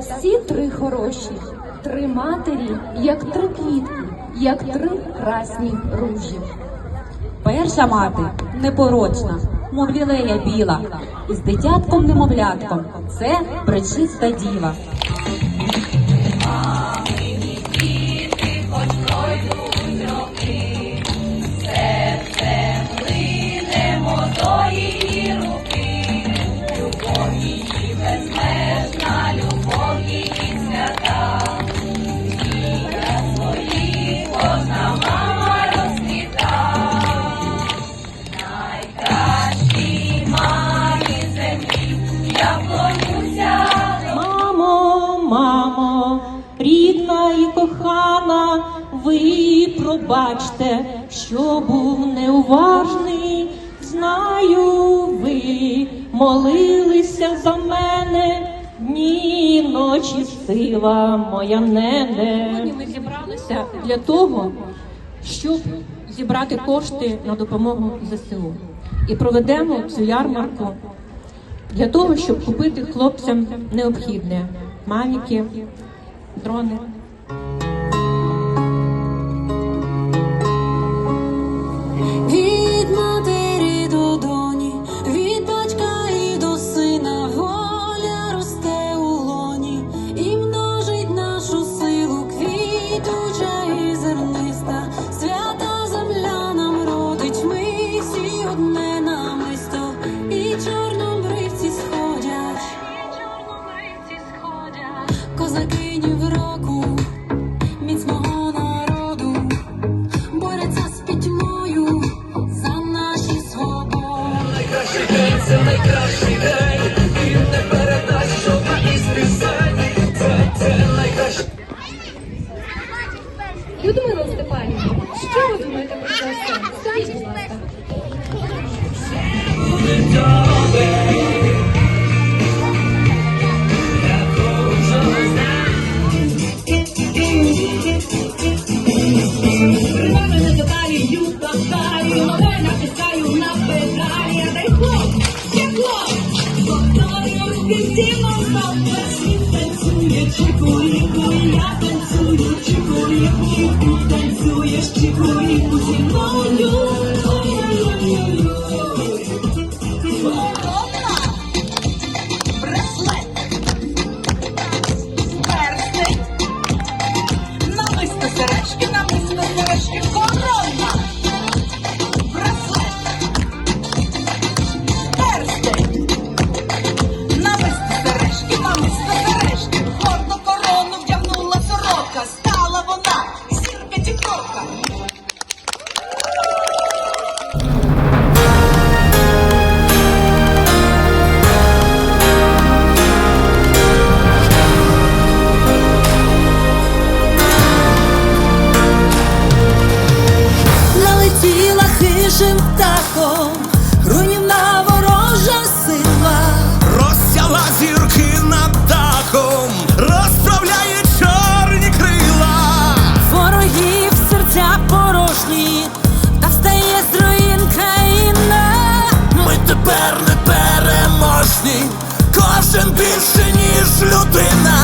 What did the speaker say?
Всі три хороші, три матері, як три квітки, як три красні ружі. Перша мати непорочна, мов лілея біла, з дитятком немовлятком це пречиста діва. І кохана, ви пробачте, що був неуважний. Знаю, ви молилися за мене, дні і ночі сила моя нене. Сьогодні ми зібралися для того, щоб зібрати кошти на допомогу ЗСУ. І проведемо цю ярмарку для того, щоб купити хлопцям необхідне мавіки, дрони. Птахом, руйнівна ворожа сила. Розсяла зірки над дахом, розправляє чорні крила. Ворогів серця порожні, та встає з руїн країна. Ми тепер не переможні, кожен більше, ніж людина.